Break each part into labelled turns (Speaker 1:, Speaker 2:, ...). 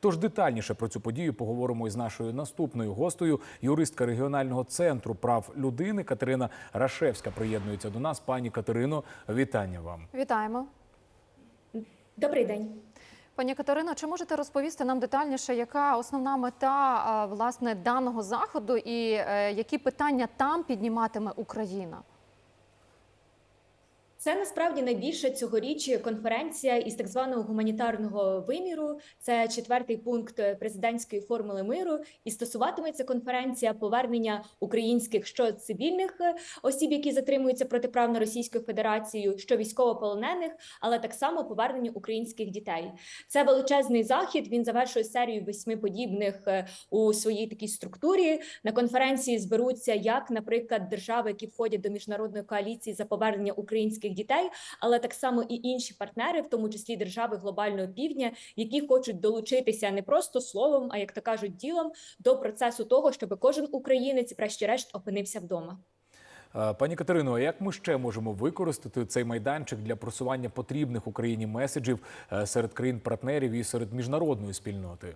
Speaker 1: Тож детальніше про цю подію поговоримо із нашою наступною гостею, юристка регіонального центру прав людини Катерина Рашевська. Приєднується до нас. Пані Катерино, вітання вам.
Speaker 2: Вітаємо.
Speaker 3: Добрий день.
Speaker 2: Пані Катерино, чи можете розповісти нам детальніше, яка основна мета власне даного заходу і е, які питання там підніматиме Україна?
Speaker 3: Це насправді найбільша цьогоріч конференція із так званого гуманітарного виміру. Це четвертий пункт президентської формули миру. І стосуватиметься конференція повернення українських що цивільних е, осіб, які затримуються протиправно Російською Федерацією, що військовополонених, але так само повернення українських дітей. Це величезний захід. Він завершує серію восьми подібних е, у своїй такій структурі. На конференції зберуться як, наприклад, держави, які входять до міжнародної коаліції за повернення українських дітей, але так само і інші партнери, в тому числі держави глобального півдня, які хочуть долучитися не просто словом, а як то кажуть, ділом до процесу того, щоб кожен українець, врешті-решт, опинився вдома.
Speaker 1: Е, Пані Катерино, а як ми ще можемо використати цей майданчик для просування потрібних Україні меседжів е, серед країн-партнерів і серед міжнародної спільноти?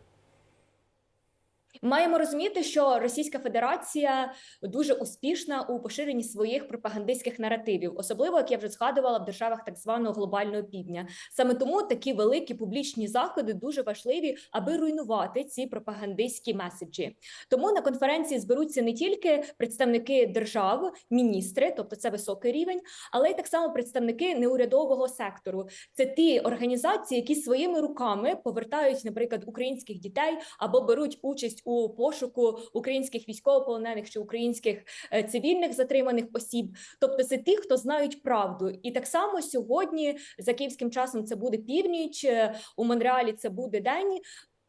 Speaker 3: Маємо розуміти, що Російська Федерація дуже успішна у поширенні своїх пропагандистських наративів, особливо як я вже згадувала в державах так званого глобального півдня. Саме тому такі великі публічні заходи дуже важливі, аби руйнувати ці пропагандистські меседжі. Тому на конференції зберуться не тільки представники держав, міністри, тобто це високий рівень, але й так само представники неурядового сектору. Це ті організації, які своїми руками повертають, наприклад, українських дітей або беруть участь у пошуку українських військовополонених чи українських е, цивільних затриманих осіб. Тобто, це ті, хто знають правду. І так само сьогодні за київським часом це буде північ, е, у Монреалі це буде день.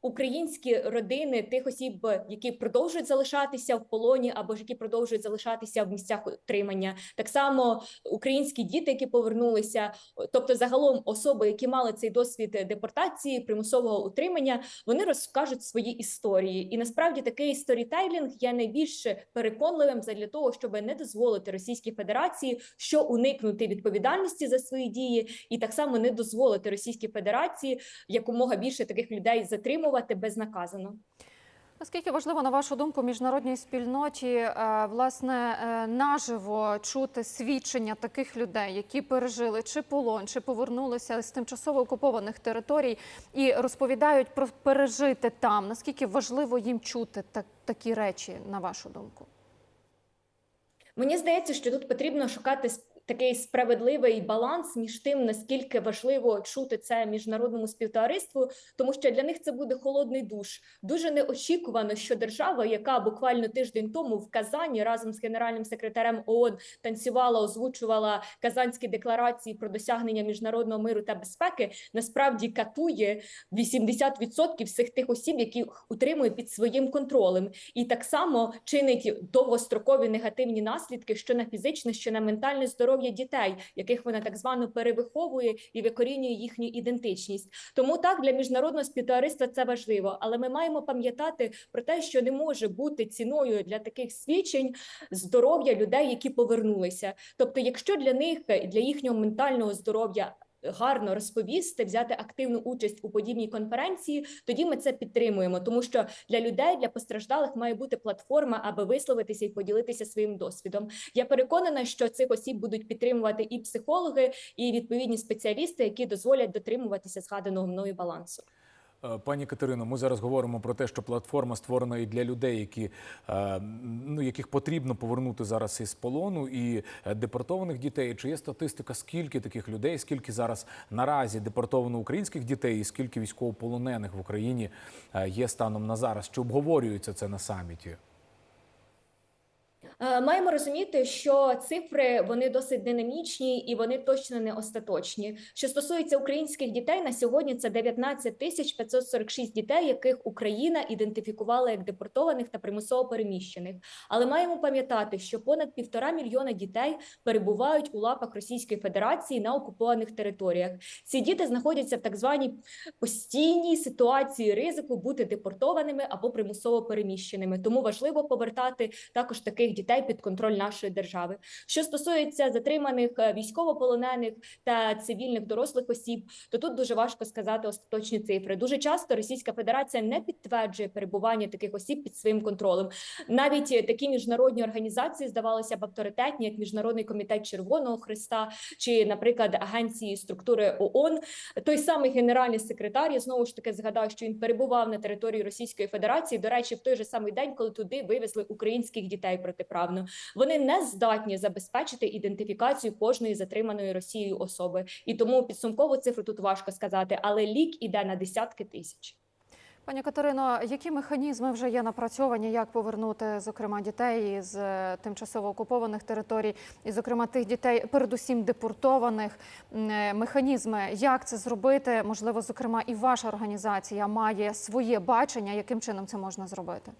Speaker 3: Українські родини тих осіб, які продовжують залишатися в полоні, або ж які продовжують залишатися в місцях утримання, так само українські діти, які повернулися, тобто загалом особи, які мали цей досвід депортації, примусового утримання, вони розкажуть свої історії. І насправді такий сторітейлінг є найбільш переконливим для того, щоб не дозволити Російській Федерації що уникнути відповідальності за свої дії, і так само не дозволити Російській Федерації якомога більше таких людей затримувати безнаказано.
Speaker 2: Наскільки важливо, на вашу думку, міжнародній спільноті е, власне е, наживо чути свідчення таких людей, які пережили чи полон, чи повернулися з тимчасово окупованих територій і розповідають про пережити там? Наскільки важливо їм чути так, такі речі, на вашу думку?
Speaker 3: Мені здається, що тут потрібно шукати такий справедливий баланс між тим, наскільки важливо чути це міжнародному співтовариству, тому що для них це буде холодний душ. Дуже неочікувано, що держава, яка буквально тиждень тому в Казані разом з генеральним секретарем ООН танцювала, озвучувала казанські декларації про досягнення міжнародного миру та безпеки, насправді катує 80% всіх тих осіб, які утримує під своїм контролем, і так само чинить довгострокові негативні наслідки, що на фізичне, що на ментальне здоров'я дітей, яких вона так звано перевиховує і викорінює їхню ідентичність. Тому так для міжнародного співтовариства це важливо, але ми маємо пам'ятати про те, що не може бути ціною для таких свідчень здоров'я людей, які повернулися. Тобто, якщо для них для їхнього ментального здоров'я гарно розповісти, взяти активну участь у подібній конференції, тоді ми це підтримуємо, тому що для людей, для постраждалих має бути платформа, аби висловитися і поділитися своїм досвідом. Я переконана, що цих осіб будуть підтримувати і психологи, і відповідні спеціалісти, які дозволять дотримуватися згаданого мною балансу.
Speaker 1: Е, Пані Катерино, ми зараз говоримо про те, що платформа створена і для людей, які е, ну яких потрібно повернути зараз із полону, і е, депортованих дітей. Чи є статистика, скільки таких людей, скільки зараз наразі депортовано українських дітей, і скільки військовополонених в Україні є станом на зараз? Чи обговорюється це на саміті?
Speaker 3: Е, Маємо розуміти, що цифри вони досить динамічні і вони точно не остаточні. Що стосується українських дітей, на сьогодні це 19 тисяч 546 дітей, яких Україна ідентифікувала як депортованих та примусово переміщених. Але маємо пам'ятати, що понад півтора мільйона дітей перебувають у лапах Російської Федерації на окупованих територіях. Ці діти знаходяться в так званій постійній ситуації ризику бути депортованими або примусово переміщеними. Тому важливо повертати також таких дітей дітей під контроль нашої держави. Що стосується затриманих е, військовополонених та цивільних дорослих осіб, то тут дуже важко сказати остаточні цифри. Дуже часто Російська Федерація не підтверджує перебування таких осіб під своїм контролем. Навіть такі міжнародні організації здавалося б авторитетні, як Міжнародний комітет Червоного Христа чи, наприклад, агенції структури ООН. Той самий генеральний секретар, я знову ж таки згадаю, що він перебував на території Російської Федерації. До речі, в той же самий день, коли туди вивезли українських дітей протиправно, вони не здатні забезпечити ідентифікацію кожної затриманої Росією особи. І тому підсумкову цифру тут важко сказати, але лік іде на десятки тисяч.
Speaker 2: Пані Катерино, які механізми вже є напрацьовані, як повернути, зокрема, дітей з е, тимчасово окупованих територій, і, зокрема, тих дітей, передусім депортованих е, механізми, як це зробити? Можливо, зокрема, і ваша організація має своє бачення, яким чином це можна зробити?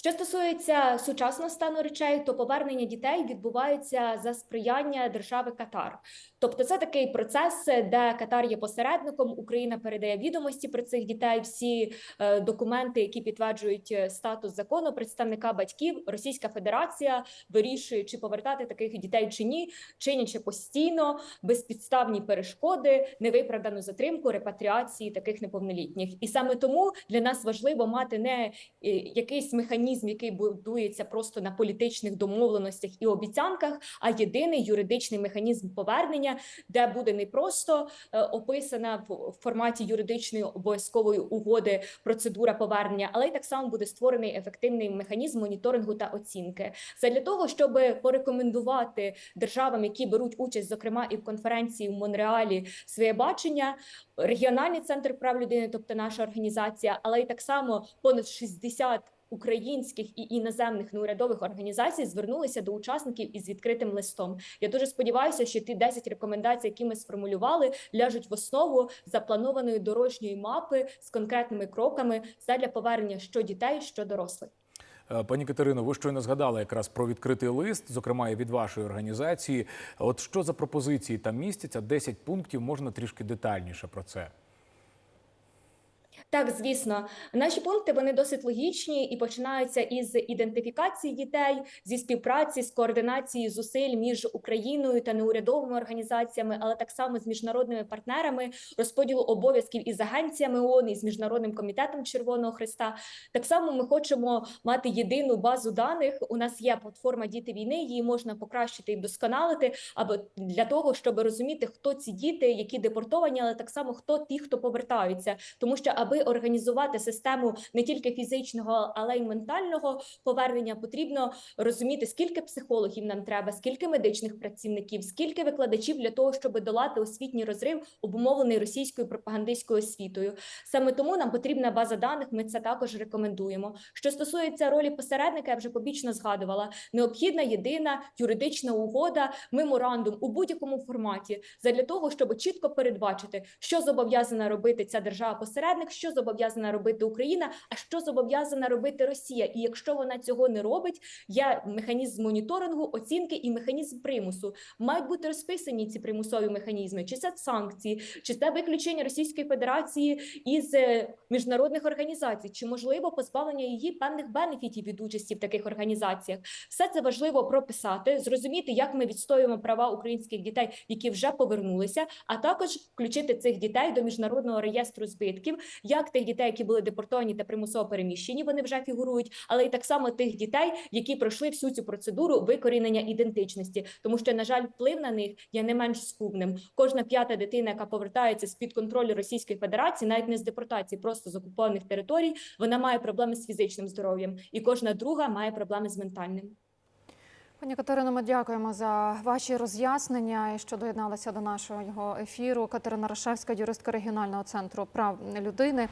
Speaker 3: Що стосується сучасного стану речей, то повернення дітей відбувається за сприяння держави Катар. Тобто, це такий процес, де Катар є посередником. Україна передає відомості про цих дітей, всі е, документи, які підтверджують е, статус закону представника батьків. Російська Федерація вирішує, чи повертати таких дітей чи ні, чинячи постійно безпідставні перешкоди, невиправдану затримку репатріації таких неповнолітніх. І саме тому для нас важливо мати не е, якийсь механізм, який будується просто на політичних домовленостях і обіцянках, а єдиний юридичний механізм повернення, де буде не просто е, описана в форматі юридичної обов'язкової угоди процедура повернення, але й так само буде створений ефективний механізм моніторингу та оцінки. Це для того, щоб порекомендувати державам, які беруть участь, зокрема і в конференції в Монреалі, своє бачення. Регіональний центр прав людини, тобто наша організація, але й так само понад 60 українських і іноземних неурядових організацій звернулися до учасників із відкритим листом. Я дуже сподіваюся, що ті 10 рекомендацій, які ми сформулювали, ляжуть в основу запланованої дорожньої мапи з конкретними кроками задля повернення що дітей, що дорослих.
Speaker 1: Е, Пані Катерино, ви щойно згадали якраз про відкритий лист, зокрема і від вашої організації. От що за пропозиції там містяться? 10 пунктів, можна трішки детальніше про це.
Speaker 3: Так, звісно, наші пункти вони досить логічні і починаються із ідентифікації дітей, зі співпраці, з координації зусиль між Україною та неурядовими організаціями, але так само з міжнародними партнерами, розподілу обов'язків із агенціями ООН, і з міжнародним комітетом Червоного Христа. Так само ми хочемо мати єдину базу даних. У нас є платформа Діти війни, її можна покращити і вдосконалити, або для того, щоб розуміти, хто ці діти, які депортовані, але так само хто ті, хто повертаються, тому що аби організувати систему не тільки фізичного, але й ментального повернення, потрібно розуміти, скільки психологів нам треба, скільки медичних працівників, скільки викладачів для того, щоб долати освітній розрив, обумовлений російською пропагандистською освітою. Саме тому нам потрібна база даних. Ми це також рекомендуємо. Що стосується ролі посередника, я вже побічно згадувала. Необхідна єдина юридична угода, меморандум у будь-якому форматі, задля того, щоб чітко передбачити, що зобов'язана робити ця держава-посередник, що зобов'язана робити Україна, а що зобов'язана робити Росія. І якщо вона цього не робить, є механізм моніторингу, оцінки і механізм примусу. Мають бути розписані ці примусові механізми, чи це санкції, чи це виключення Російської Федерації із е, міжнародних організацій, чи можливо позбавлення її певних бенефітів від участі в таких організаціях. Все це важливо прописати, зрозуміти, як ми відстоюємо права українських дітей, які вже повернулися, а також включити цих дітей до міжнародного реєстру збитків, як тих дітей, які були депортовані та примусово переміщені, вони вже фігурують, але й так само тих дітей, які пройшли всю цю процедуру викорінення ідентичності, тому що, на жаль, вплив на них є не менш скубним. Кожна п'ята дитина, яка повертається з під контролю Російської Федерації, навіть не з депортації, просто з окупованих територій, вона має проблеми з фізичним здоров'ям, і кожна друга має проблеми з ментальним.
Speaker 2: Пані Катерино, ми дякуємо за ваші роз'яснення і що доєдналися до нашого ефіру. Катерина Рашевська, юристка регіонального центру прав людини.